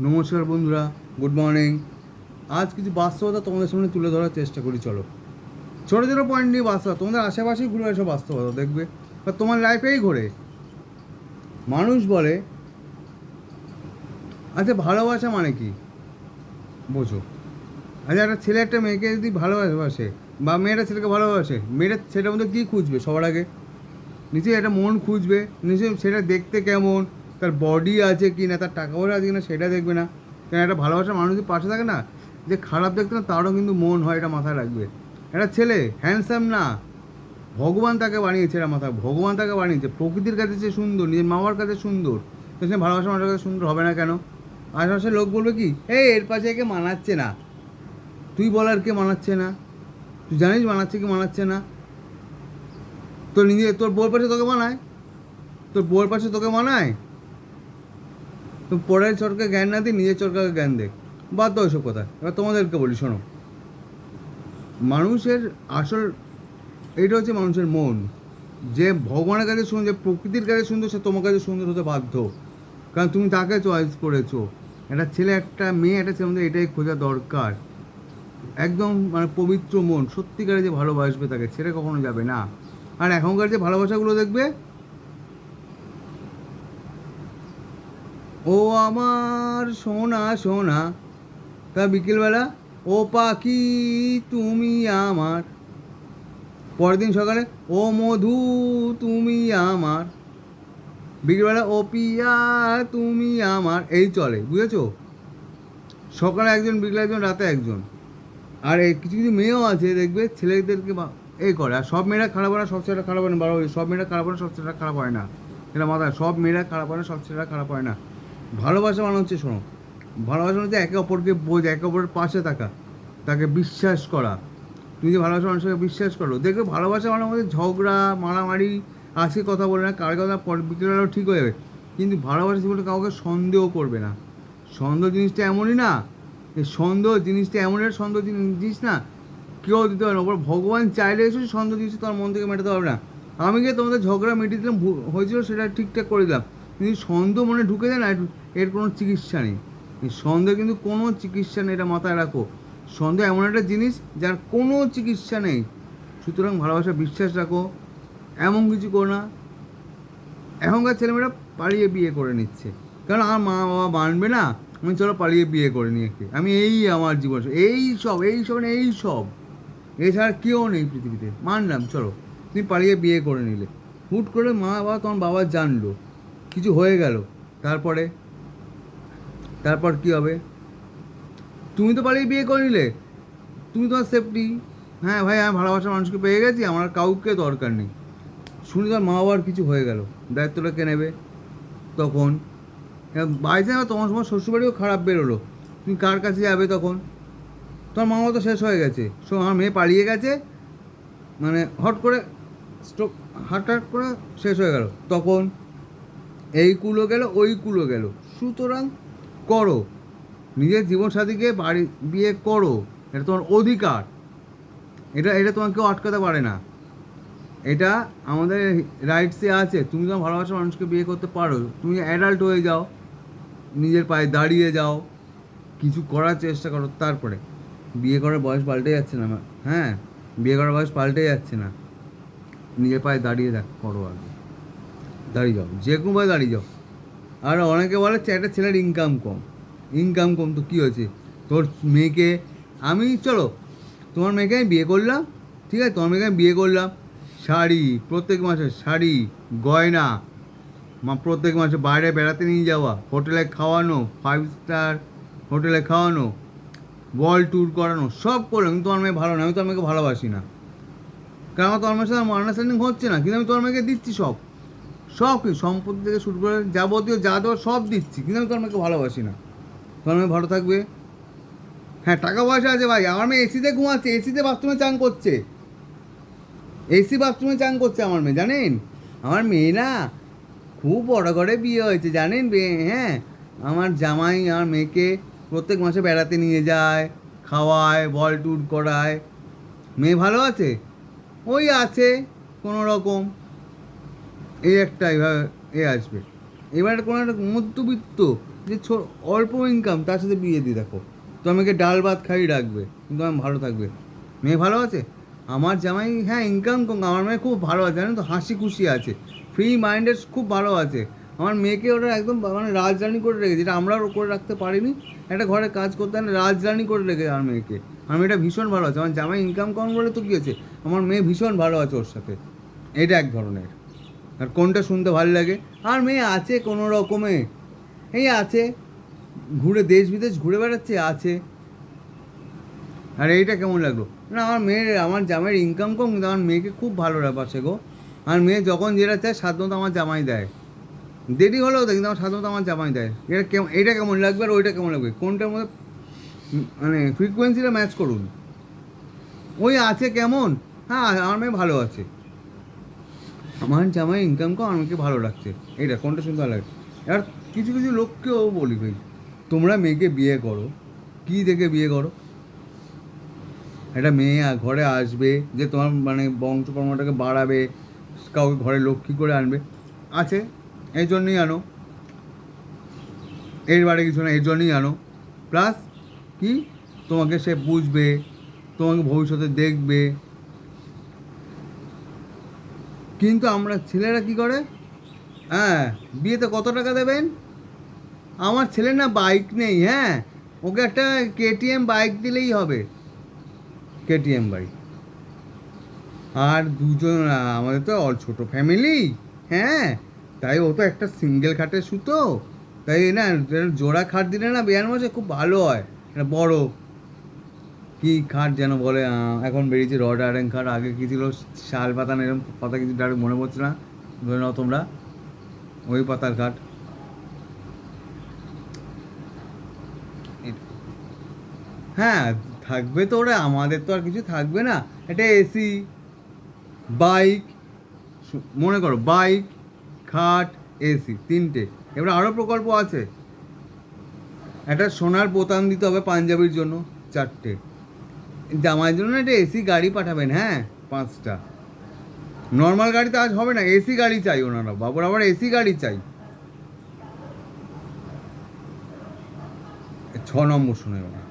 নমস্কার বন্ধুরা good morning আজ কিছু বাস্তবতা তোমাদের সামনে তুলে ধরার চেষ্টা করি, চলো। ছোটো ছোটো পয়েন্ট নিয়ে বাস্তবতা, তোমাদের আশেপাশেই ঘুরে এসো বাস্তবতা, দেখবে। বা তোমার লাইফেই ঘোরে। মানুষ বলে আচ্ছা ভালোবাসা মানে কি? বোঝো। আচ্ছা একটা ছেলে একটা মেয়েকে যদি ভালোবাসে, বা মেয়েটা ছেলেকে ভালোবাসে, মেয়েটা ছেলেটার মধ্যে কী খুঁজবে সবার আগে? নিচে একটা মন খুঁজবে নিচে সেটা দেখতে কেমন তার বডি আছে কি না, তার টাকা পয়সা আছে কি না, সেটা দেখবে না। কেন একটা ভালোবাসার মানুষ যদি পাশে থাকে না, যে খারাপ দেখতে না, তারও কিন্তু মন হয়, এটা মাথায় রাখবে। একটা ছেলে হ্যান্ডসাম না, ভগবান তাকে বানিয়েছে, এটা মাথা ভগবান তাকে বানিয়েছে, প্রকৃতির কাছে সে সুন্দর, নিজের মা বাবার কাছে সুন্দর, তো সে ভালোবাসার মানুষের কাছে সুন্দর হবে না কেন? আশেপাশে লোক বলবে কি, এই, এর পাশে একে মানাচ্ছে না। তুই বলার কে মানাচ্ছে না? তুই জানিস মানাচ্ছে কি মানাচ্ছে না? তোর নিজে, তোর বউর পাশে তোকে মানায়? তোর বউর পাশে তোকে মানায়? তো পরের চরকে জ্ঞান না দিয়ে নিজের চরকাকে জ্ঞান দেখ। বাদ দাও ওইসব কথা। এবার তোমাদেরকে বলি, শোনো। মানুষের আসল এটা হচ্ছে মানুষের মন। যে ভগবানের কাছে সুন্দর, যে প্রকৃতির কাছে সুন্দর, সে তোমার কাছে সুন্দর হতে বাধ্য। কারণ তুমি তাকে চয়েস করেছ। একটা ছেলে, একটা মেয়ে, একটা ছেলে মধ্যে এটাই খোঁজা দরকার। একদম মানে পবিত্র মন। সত্যিকারে যে ভালোবাসবে তাকে, ছেড়ে কখনো যাবে না। আর এখনকার যে ভালোবাসাগুলো দেখবে ও আমার, সোনা সোনা। তা বিকেলবেলা, ও পাখি, তুমি আমার। পরের দিন সকালে, ও মধু, তুমি আমার। বিকেলবেলা, ও পিয়া, তুমি আমার। এই চলে, বুঝেছ? সকালে একজন, বিকেলে একজন, রাতে একজন। আর এই কিছু কিছু মেয়েও আছে, দেখবে, ছেলেদেরকে এই করে। আর সব মেয়েরা খারাপ হয় না, সব ছেলেরা খারাপ হয় না বারো সব মেয়েরা খারাপ হয় না, সব ছেলেরা খারাপ হয় না। এটা মাথায়, সব মেয়েরা খারাপ হয় না, সব ছেলেরা খারাপ হয় না। ভালোবাসা মানে হচ্ছে শোনো, ভালোবাসা মানে একে অপরকে বোঝ, একে অপরের পাশে থাকা, তাকে বিশ্বাস করা। তুমি যে ভালোবাসা মানুষকে বিশ্বাস করো, দেখবে ভালোবাসা মানে আমাদের ঝগড়া, মারামারি, আজকে কথা বলে না কার কথা বিকেলবেলাও ঠিক হয়ে যাবে। কিন্তু ভালোবাসা জীবনে কাউকে সন্দেহ করবে না। সন্দেহ জিনিসটা এমনই না সন্দেহ জিনিসটা এমন সন্দেহ জিনিস না, কেউ দিতে পারে না। ওপর ভগবান চাইলে এসে সন্দেহ জিনিসটা তোমার মন থেকে মেটাতে পারবে না। আমি গিয়ে তোমাদের ঝগড়া মিটিয়ে দিলাম হয়েছিল সেটা ঠিকঠাক করে দিলাম। কিন্তু সন্দেহ মনে ঢুকে যায় না, এর- কোনো চিকিৎসা নেই। সন্দেহ কিন্তু কোনো চিকিৎসা নেই, এটা মাথায় রাখো। সন্দেহ এমন একটা জিনিস যার কোনো চিকিৎসা নেই। সুতরাং ভালোবাসা বিশ্বাস রাখো, এমন কিছু করো না। এখনকার ছেলেমেয়েরা পালিয়ে বিয়ে করে নিচ্ছে। কারণ আমার মা বাবা মানবে না, আমি চলো পালিয়ে বিয়ে করে নিয়ে আমি এই আমার জীবন এই সব এই সব মানে এই সব। এছাড়া কেউ নেই পৃথিবীতে। মানলাম, চলো। তুমি পালিয়ে বিয়ে করে নিলে। হুট করে মা বাবা তোমার বাবা জানলো। কিছু হয়ে গেল। তারপরে, তারপর কি হবে? তুমি তো পালিয়ে বিয়ে করে নিলে। তুমি তোমার সেফটি হ্যাঁ ভাই, আমি ভালোবাসার মানুষকে পেয়ে গেছি, আমার কাউকে দরকার নেই। শুনি তার মা বাবার কিছু হয়ে গেল, দায়িত্বটা কে নেবে? তখন বাইসে তোমার সময় শ্বশুরবাড়িও খারাপ বেরোলো। তুমি কার কাছে যাবে তখন? তোমার মা বাবা তো শেষ হয়ে গেছে। সো আমার মেয়ে পালিয়ে গেছে মানে হট করে স্ট্রোক হার্ট করে শেষ হয়ে গেল। তখন এই কুলো গেল, ওই কুলো গেল। সুতরাং করো। নিজের জীবনসাথীকে বাড়ি বিয়ে করো। এটা তোমার অধিকার। এটা এটা তোমাকে কেউ আটকাতে পারে না। এটা আমাদের রাইটসে আছে। তুমি তোমার ভালোবাসার মানুষকে বিয়ে করতে পারো। তুমি অ্যাডাল্ট হয়ে যাও। নিজের পায়ে দাঁড়িয়ে যাও। কিছু করার চেষ্টা করো। তারপরে বিয়ে করার বয়স পাল্টে যাচ্ছে না আমার। হ্যাঁ বিয়ে করার বয়স পাল্টে যাচ্ছে না। নিজের পায়ে দাঁড়িয়ে দেখ, করো আগে। দাঁড়িয়ে যাও, যে কোনোভাবে দাঁড়িয়ে যাও। আর অনেকে বলে একটা ছেলের ইনকাম কম। ইনকাম কম তো কী হয়েছে? তোর মেয়েকে, আমি চলো, তোমার মেয়েকে আমি বিয়ে করলাম, ঠিক আছে? তোমার মেয়েকে আমি বিয়ে করলাম, শাড়ি, প্রত্যেক মাসে শাড়ি, গয়না, মা প্রত্যেক মাসে বাইরে বেড়াতে নিয়ে যাওয়া, হোটেলে খাওয়ানো ফাইভ স্টার হোটেলে খাওয়ানো ওয়ার্ল্ড ট্যুর করানো, সব করলাম কিন্তু তোমার মেয়ে ভালো না, আমি তোমার মেয়েকে ভালোবাসি না। কারণ আমার তোমার মেয়ের সাথে আমার আন্ডারস্ট্যান্ডিং হচ্ছে না, কিন্তু আমি তোমার মেয়েকে দিচ্ছি সব। সব কিছু, সম্পত্তি থেকে শুরু করে যাবতীয় যা দেওয়া সব দিচ্ছি। কিন্তু আমি তোমার মেয়েকে ভালোবাসি না। তোমার ভালো থাকবে? হ্যাঁ টাকা পয়সা আছে ভাই। আমার মেয়ে এসিতে ঘুমাচ্ছে এসিতে বাথরুমে চান করছে। এসি বাথরুমে চান করছে আমার মেয়ে, জানেন? আমার মেয়ে না খুব বড় করে বিয়ে হয়েছে, জানেন হ্যাঁ আমার জামাই আমার মেয়েকে প্রত্যেক মাসে বেড়াতে নিয়ে যায়, খাওয়ায়, বল ট্যুর করায়। মেয়ে ভালো আছে? ওই আছে কোনো রকম এই একটা এইভাবে এ আসবে। এবার কোনো একটা মধ্যবিত্ত যে অল্প ইনকাম তার সাথে বিয়ে দিয়ে দেখো। তো আমাকে ডাল ভাত খাই রাখবে কিন্তু আমি ভালো থাকবে। মেয়ে ভালো আছে? আমার জামাই হ্যাঁ ইনকাম কম, আমার মেয়ে খুব ভালো আছে, জানেন তো? হাসি খুশি আছে। ফ্রি মাইন্ডেড খুব ভালো আছে। আমার মেয়েকে ওরা একদম মানে রাজরানি করে রেখেছে, যেটা আমরা করে রাখতে পারিনি। একটা ঘরে কাজ করতে না, রাজরানি করে রেখেছে আমার মেয়েকে। আমার মেয়েটা ভীষণ ভালো আছে। আমার জামাই ইনকাম কম বলে তো কী হয়েছে আমার মেয়ে ভীষণ ভালো আছে ওর সাথে। এটা এক ধরনের। আর কোনটা শুনতে ভালো লাগে? আর মেয়ে আছে কোনো রকমে? এই আছে। ঘুরে দেশ বিদেশ ঘুরে বেড়াচ্ছে, আছে। আর এইটা কেমন লাগল? না, আমার মেয়ের, আমার জামাইয়ের ইনকাম কম, কিন্তু আমার মেয়েকে খুব ভালো রাখছে গো। আর মেয়ে যখন যেটা চায়, সাধারণত আমার জামাই দেয়। দেরি হলেও দেয়, কিন্তু আমার সাধারণত আমার জামাই দেয়। এটা কেমন এইটা কেমন লাগবে আর ওইটা কেমন লাগবে? কোনটার মধ্যে মানে ফ্রিকোয়েন্সিটা ম্যাচ করুন। ওই আছে কেমন? হ্যাঁ আমার মেয়ে ভালো আছে। আমার জামাই ইনকাম কম আমাকে ভালো লাগছে। এটা কোনটা ভালো লাগে? আর কিছু কিছু লোককেও বলি ভাই, তোমরা মেয়েকে বিয়ে করো। কী দেখে বিয়ে করো? একটা মেয়ে ঘরে আসবে, যে তোমার মানে বংশ বাড়াবে, কাউকে ঘরে লক্ষ্মী করে আনবে। আছে, এই জন্যই আনো। এর বাড়ি কিছু না, এই জন্যই আনো। প্লাস কি? তোমাকে সে বুঝবে, তোমাকে ভবিষ্যতে দেখবে। কিন্তু আমরা ছেলেরা কি করে? হ্যাঁ বিয়েতে কত টাকা দেবেন? আমার ছেলে না বাইক নেই হ্যাঁ? ওকে একটা কেটিএম বাইক দিলেই হবে। কেটিএম বাইক আর দুজন, আমাদের তো অল ছোটো ফ্যামিলি হ্যাঁ? তাই ও তো একটা সিঙ্গেল খাটে সুতো। তাই না, জোড়া খাট দিলে না বিয়ার মাসে খুব ভালো হয়, একটা বড়। কি খাট যেন বলে এখন বেরিয়েছে রড আয়রন খাট, আগে কি ছিল শাল পাতা এরকম পাতা কিছু ডাইরেক্ট মনে পড়ছে না। ধরে নাও তোমরা, ওই পাতার খাট। হ্যাঁ থাকবে তো ওরা আমাদের তো আর কিছু থাকবে না। একটা এসি বাইক মনে করো বাইক খাট এসি তিনটে। এবার আরও প্রকল্প আছে। একটা সোনার বোতাম দিতে হবে পাঞ্জাবির জন্য, চারটে। জামাইয়ের জন্য একটা এসি গাড়ি পাঠাবেন হ্যাঁ পাঁচটা। নর্মাল গাড়ি তো আজ হবে না এসি গাড়ি চাই ওনারা, বাবুর আবার এসি গাড়ি চাই। ছ নম্বর শুনে ওনা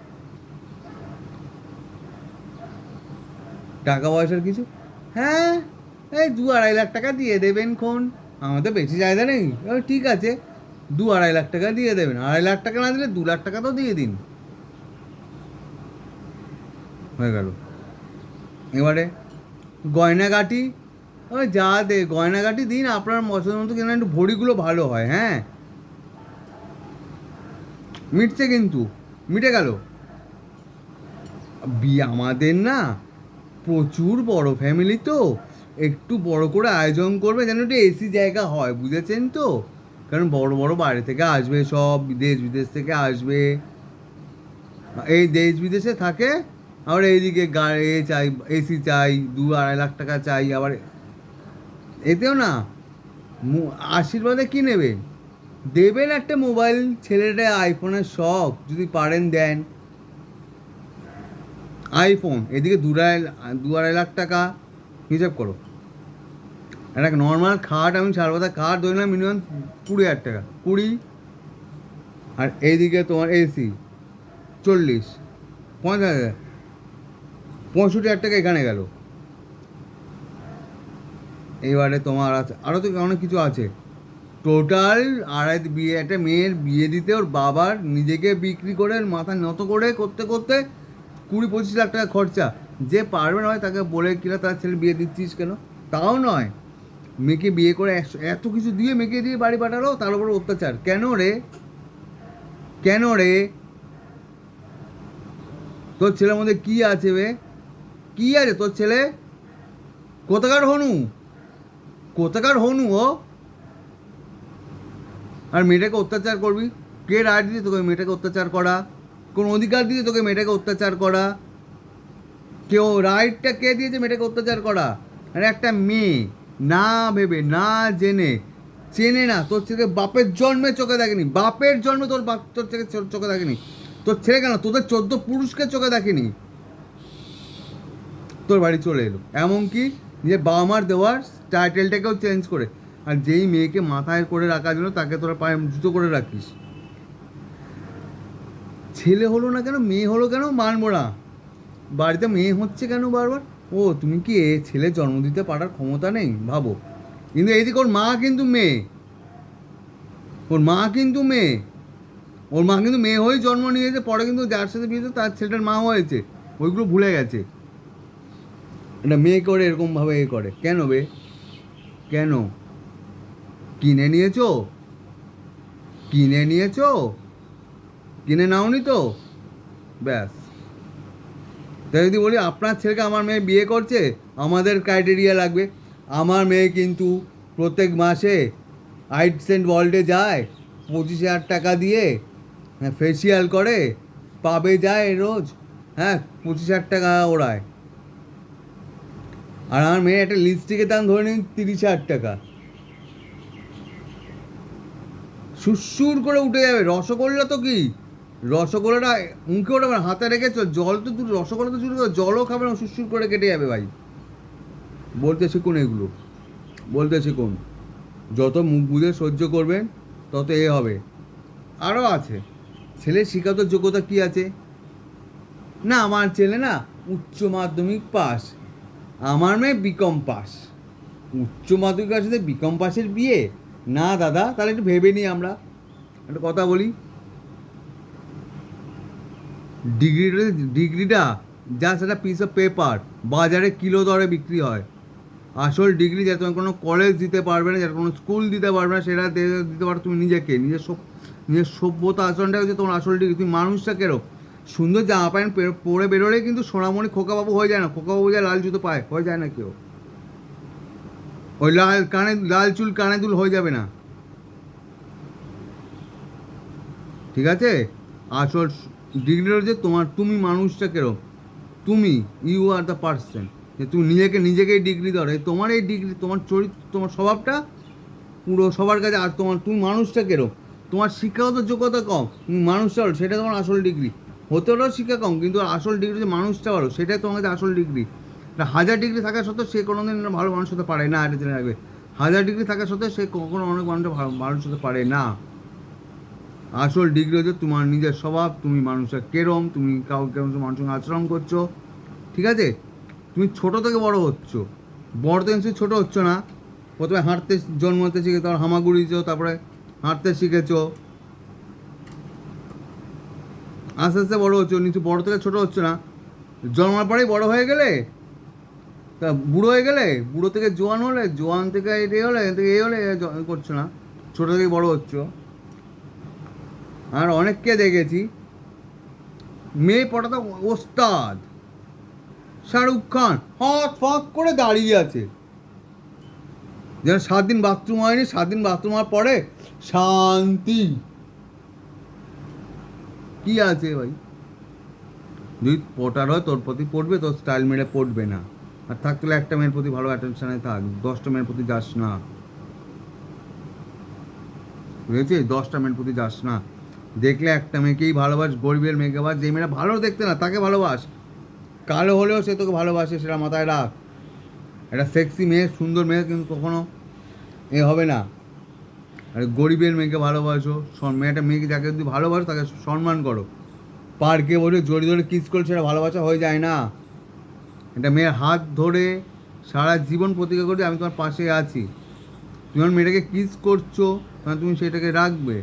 টাকা পয়সার কিছু? হ্যাঁ এই দু আড়াই লাখ টাকা দিয়ে দেবেন কোন আমাদের বেশি চাহিদা নেই। ঠিক আছে, দু আড়াই লাখ টাকা দিয়ে দেবেন। আড়াই লাখ টাকা না দিলে দু লাখ টাকা তো দিয়ে দিন। হয়ে গেল। এবারে গয়নাগাটি, ওই যা দে, গয়নাগাটি দিন, আপনার পছন্দ মতো কেন একটু ভড়িগুলো ভালো হয় হ্যাঁ? মিটছে কিন্তু, মিটে গেল। বিয়ে আমাদের না, প্রচুর বড় ফ্যামিলি তো, একটু বড় করে আয়োজন করবে যেন একটু এসি জায়গা হয়, বুঝেছেন তো? কারণ বড় বড় বাইরে থেকে আসবে সব, দেশ বিদেশ থেকে আসবে। এই দেশ বিদেশে থাকে আবার এইদিকে গাড়ি, এ চাই, এসি চাই, দু আড়াই লাখ টাকা চাই, আবার এতেও না আশীর্বাদে কি নেবেন দেবেন একটা মোবাইল, ছেলেটা আইফোনের শখ, যদি পারেন দেন। আইফোন, এদিকে দু আড়াই দু আড়াই লাখ টাকা, হিসাব করো। একটা নর্মাল খাট, আমি সারবাদা খাট ধরে নিলাম মিনিমাম কুড়ি হাজার টাকা। কুড়ি, আর এইদিকে তোমার এসি, চল্লিশ, পঞ্চাশ হাজার। পঁয়ষট্টি হাজার টাকা এখানে গেল। এবারে তোমার আছে আরও তো অনেক কিছু আছে। টোটাল আড়াই, বিয়ে, একটা মেয়ের বিয়ে দিতে ওর বাবার নিজেকে বিক্রি করে, মাথা নত করে, করতে করতে কুড়ি পঁচিশ লাখ টাকা খরচা। যে পারবে না হয় তাকে বলে কিনা তার ছেলে বিয়ে দিচ্ছিস কেন? তাও নয়। মেয়েকে বিয়ে করে এত কিছু দিয়ে মেয়েকে দিয়ে বাড়ি পাঠালো, তার উপর অত্যাচার। কেন রে? কেন রে? তোর ছেলের মধ্যে কি আছে বে? কি আছে তোর ছেলে? কোথাকার হনু? কোথাকার হনু ও? আর মেয়েটাকে অত্যাচার করবি? কে রায় দিতে তোকে মেয়েটাকে অত্যাচার করা? কোন অধিকার দিতে তোকে মেয়েটাকে অত্যাচার করা? কেউ রাইটটা কে দিয়েছে মেয়েটাকে অত্যাচার করা? আর একটা মেয়ে, না ভেবে, না জেনে, চেনে না, তোর ছেলে বাপের জন্মে চোখে দেখেনি। বাপের জন্মে তোর বাপ, তোর ছেলে চোখে দেখেনি। তোর ছেলে কেন? তোদের চোদ্দ পুরুষকে চোখে দেখেনি। তোর বাড়ি চলে এলো। এমনকি যে বাবা মার দেওয়ার টাইটেলটাকেও চেঞ্জ করে। আর যেই মেয়েকে মাথায় করে রাখার জন্য তাকে তোরা পায়ে জুতো করে রাখিস। ছেলে হলো না কেন, মেয়ে হলো কেন মানবো না। বাড়িতে মেয়ে হচ্ছে কেন বারবার? ও, তুমি কি এ ছেলে জন্ম দিতে পারার ক্ষমতা নেই? ভাবো। কিন্তু এইদিকে ওর মা কিন্তু মেয়ে। ওর মা কিন্তু মেয়ে। ওর মা কিন্তু মেয়ে হয়েই জন্ম নিয়েছে, পরে কিন্তু যার সাথে বিয়েছে তার ছেলেটার মা হয়েছে। ওইগুলো ভুলে গেছে। এটা মেয়ে করে এরকমভাবে এ করে। কেন বে? কেন? কিনে নিয়েছো? কিনে নিয়েছো? কিনে নাওনি তো? ব্যাস। তাই যদি বলি, আপনার ছেলেকে আমার মেয়ে বিয়ে করছে, আমাদের ক্রাইটেরিয়া লাগবে। আমার মেয়ে কিন্তু প্রত্যেক মাসে আইট সেন্ট ওয়ার্ল্ডে যায়, পঁচিশ হাজার টাকা দিয়ে হ্যাঁ ফেসিয়াল করে, পাবে যায় রোজ হ্যাঁ পঁচিশ হাজার টাকা ওড়ায়। আর আমার মেয়ে একটা লিপস্টিকের দাম ধরে নিন তিরিশ হাজার টাকা। সুসুর করে উঠে যাবে রসগোল্লা তো কি? রসগোল্লাটা মুখে না, হাতে রেখেছো জল তো দূর রসগোল্লা তো করে জলও খাবে না সুসুর করে কেটে যাবে ভাই। বলতে শিখুন এগুলো বলতে শিখুন। যত মুখ বুঝে সহ্য করবেন তত এ হবে। আরও আছে। ছেলের শিক্ষাগত যোগ্যতা কি আছে? না আমার ছেলে না উচ্চ মাধ্যমিক পাস আমার মেয়ে বিকম পাস। উচ্চ মাধ্যমিক সাথে বিকম পাসের বিয়ে? না দাদা, তাহলে একটু ভেবে নিই আমরা। একটা কথা বলি। ডিগ্রিটা ডিগ্রিটা যা সেটা পিস অফ পেপার বাজারে কিলো দরে বিক্রি হয়। আসল ডিগ্রি যেটা তুমি কোনো কলেজ দিতে পারবে না যেটা কোনো স্কুল দিতে পারবে না, সেটা দিতে পারো তুমি নিজেকে। নিজের সভ নিজের সভ্যতা আচরণটা হচ্ছে তোমার আসল ডিগ্রি। তুমি মানুষটা কেরো সুন্দর জামা প্যান্ট পরে বেরোলে কিন্তু সোনামণি খোকাবাবু হয়ে যায় না। খোকাবাবু যায় লাল জুতো পায়, হয়ে যায় না কেউ। ওই লাল কানে, লাল চুল কানে দুল হয়ে যাবে না। ঠিক আছে? আসল ডিগ্রি হচ্ছে তোমার, তুমি মানুষটা কেরো তুমি ইউ আর দ্য পার্সন যে তুমি নিজেকে, নিজেকেই ডিগ্রি ধরে তোমার এই ডিগ্রি, তোমার চরিত্র তোমার স্বভাবটা পুরো সবার কাছে, আর তোমার, তুমি মানুষটা কেরো তোমার শিক্ষাগত যোগ্যতা কম, তুমি মানুষটা সেটা তোমার আসল ডিগ্রি। হতে হলেও শিক্ষা কম, কিন্তু আসল ডিগ্রি যে মানুষটা ভালো, সেটাই তোমার কাছে আসল ডিগ্রি হাজার ডিগ্রি থাকা সত্ত্বেও সে কোনো দিন ভালো মানুষ হতে পারে না, এটা জেনে রাখবে। হাজার ডিগ্রি থাকা সত্ত্বেও সে কখনো অনেক মানুষ মানুষ হতে পারে না। আসল ডিগ্রি হচ্ছে তোমার নিজের স্বভাব, তুমি মানুষের কেরম, তুমি কাউকে কেমন মানুষের সঙ্গে আচরণ করছ, ঠিক আছে? তুমি ছোট থেকে বড় হচ্ছ। বড় থেকে নিশ্চয়ই ছোটো হচ্ছ না। প্রথমে হাঁটতে জন্মতে শিখে তারপর হামাগুড়িছো তারপরে হাঁটতে শিখেছো। আস্তে আস্তে বড়ো হচ্ছ, নিচু বড় থেকে ছোটো হচ্ছে না। জন্মার পরেই বড়ো হয়ে গেলে, তা বুড়ো হয়ে গেলে, বুড়ো থেকে জোয়ান হলে, জোয়ান থেকে এ হলে, এ থেকে এ হলে করছ না। ছোটো থেকে বড় হচ্ছ আর অনেককে দেখেছি। মেয়ে পটাতে ওস্তাদ, শাহরুখ খান, হাত ফক করে দাঁড়িয়ে আছে। যেন সাত দিন বাথরুম হয়নি সাত দিন বাথরুম হওয়ার পরে শান্তি। কি আছে ভাই? যদি পটার হয়, তোর প্রতি পড়বে, তোর স্টাইল মেরে পড়বে না। আর থাকলে একটা মেয়ের প্রতি ভালো অ্যাটেনশনে থাক, দশটা মেয়ের প্রতি যাস না। বুঝেছিস দশটা মেয়ের প্রতি যাস না। দেখলে একটা মেয়েকেই ভালোবাস, গরিবের মেয়েকে বাস যে মেয়েরা ভালো দেখতে না, তাকে ভালোবাস। কালো হলেও সে তোকে ভালোবাসে, সেটা মাথায় রাখ। একটা সেক্সি মেয়ে, সুন্দর মেয়ে কিন্তু কখনো এ হবে না। আর গরিবের মেয়েকে ভালোবাসো মেয়েটা মেয়েকে যাকে যদি ভালোবাসো তাকে সম্মান করো। পার্কে বসে জড়ি ধরে কিস করলে সেটা ভালোবাসা হয়ে যায় না। এটা মেয়ের হাত ধরে সারা জীবন প্রতিজ্ঞা করছে আমি তোমার পাশে আছি। তুমি আমার মেয়েটাকে কিস করছ তাহলে তুমি সেটাকে রাখবে।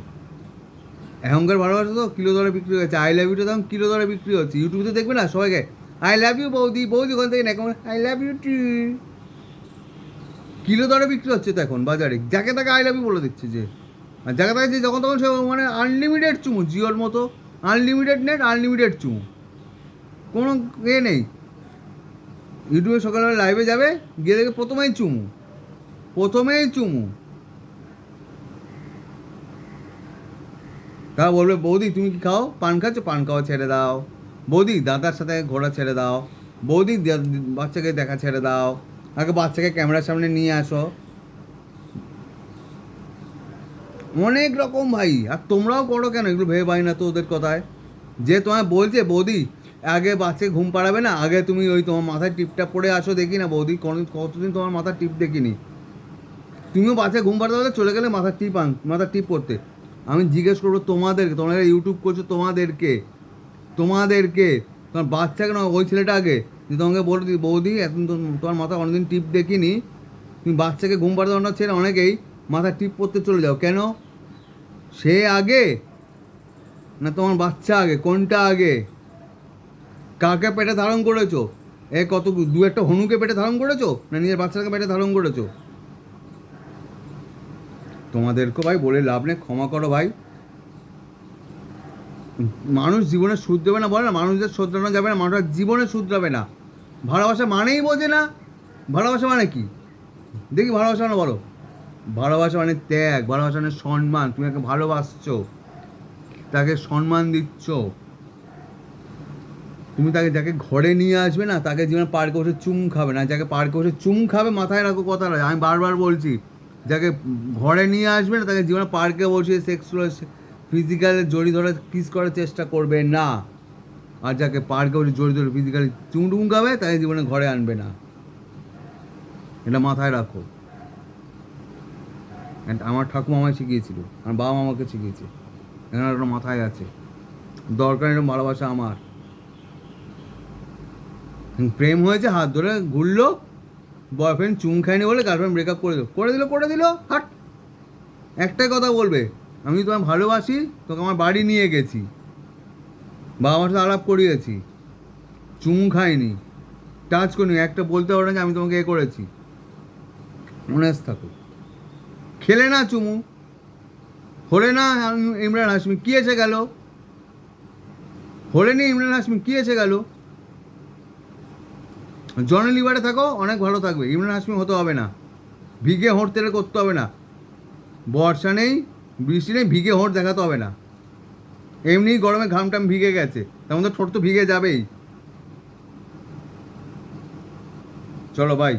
এখনকার ভালোবাসা তো কিলো দরে বিক্রি হচ্ছে আই লাভ ইউটা তখন কিলো দরে বিক্রি হচ্ছে। ইউটিউবে দেখবে না সবাইকে আই লাভ ইউ বৌদি বৌদি ওখান থেকে না I love you too kilo দরে বিক্রি হচ্ছে তো এখন বাজারে। যাকে তাকে আই লাভ বলে দিচ্ছে যে। আর যাকে তাকে যে যখন তখন সে মানে আনলিমিটেড চুমু, জিওর মতো আনলিমিটেড নেট আনলিমিটেড চুমু। কোনো এ নেই। ইউটিউবে সকালবেলা লাইভে যাবে, গিয়ে দেখে প্রথমেই চুমু। প্রথমেই চুমু। তা বলবে, বৌদি, তুমি কি খাও? পান খাচ্ছ? পান খাওয়া ছেড়ে দাও। বৌদি, দাদার সাথে ঘোরা ছেড়ে দাও। বৌদি বাচ্চাকে দেখা ছেড়ে দাও। আগে বাচ্চাকে ক্যামেরার সামনে নিয়ে আসো। অনেক রকম ভাই, আর তোমরাও করো কেন? এগুলো ভেবে পাই না তো ওদের কথায়। যে তোমায় বলছে, বৌদি, আগে বাচ্চাকে ঘুম পাড়াবে না, আগে তুমি ওই তোমার মাথায় টিপটা পরে আসো দেখি না, বৌদি কতদিন তোমার মাথার টিপ দেখিনি। তুমিও বাচ্চাকে ঘুম পাড়াতে চলে গেলে মাথার টিপ আন মাথার টিপ করতে আমি জিজ্ঞেস করব তোমাদেরকে, তোমরা ইউটিউব করছ তোমাদেরকে তোমাদেরকে, তোমার বাচ্চাকে না, ওই ছেলেটাকে যে তোমাকে বলে দিই বৌদি, এখন তোমার মাথা অনেকদিন টিপ দেখিনি। তুমি বাচ্চাকে ঘুম পাড়াতে অন্য ছেলে অনেকেই মাথায় টিপ পড়তে চলে যাও। কেন? সে আগে? না তোমার বাচ্চা আগে? কোনটা আগে? কাকে পেটে ধারণ করেছ? এ কত, দু একটা হনুকে পেটে ধারণ করেছ? না নিজের বাচ্চাকে পেটে ধারণ করেছ? তোমাদেরকে ভাই বলে লাভ নেই, ক্ষমা করো ভাই। মানুষ জীবনে শুধরাবে না বলে না, মানুষদের শুধরানো যাবে না, মানুষের জীবনে শুধরাবে না। ভালোবাসা মানেই বোঝে না। ভালোবাসা মানে কি? দেখি ভালোবাসা মানে বলো। ভালোবাসা মানে ত্যাগ, ভালোবাসা মানে সম্মান। তুমি তাকে ভালোবাসছো, তাকে সম্মান দিচ্ছ। তুমি তাকে, যাকে ঘরে নিয়ে আসবে না, তাকে জীবনে পার্কে বসে চুম খাবে না। যাকে পার্কে বসে চুম খাবে, মাথায় রাখো কথাটা আমি বারবার বলছি, যাকে ঘরে নিয়ে আসবে না, তাকে জীবনে পার্কে বসে সেক্স ফিজিক্যালি জড়ি ধরে কিস করার চেষ্টা করবে না। আর যাকে পার্কে বসে জড়ি ধরে ফিজিক্যালি চুমটুম খাবে, তাকে জীবনে ঘরে আনবে না। এটা মাথায় রাখো। আমার ঠাকুমা আমায় শিখিয়েছিল, আমার বাবা আমাকে শিখিয়েছে। এখানে একটা মাথায় আছে। দরকার এরকম ভালোবাসা আমার। প্রেম হয়েছে, হাত ধরে ঘুরলো বয়ফ্রেন্ড চুম খায়নি বলে গার্লফ্রেন্ড ব্রেকআপ করে দিল। করে দিল করে দিল, হাট। একটাই কথা বলবে আমি তোমায় ভালোবাসি, তোকে আমার বাড়ি নিয়ে গেছি। বাবা সাথে আলাপ করিয়েছি। চুম খাইনি। টাচ করিনি। একটা বলতে পারো না যে আমি তোমাকে এ করেছি। মনে থাকো। খেলে না চুমু। হলে না ইমরান হাসমি কী এসে গেল? হলে নি ইমরান হাসমি কী এসে গেল? জন লিভারে থাকো, অনেক ভালো থাকবে। ইমরান হাসমি হতে হবে না। ভিগে হোঁট তেলে করতে হবে না। বর্ষা নেই বৃষ্টি নেই, ভিগে হোঁট দেখাতে হবে না। এমনি গরমে ঘাম টাম ভিগে গেছে, তার মধ্যে ঠোঁট তো ভিগে যাবেই। চলো বাই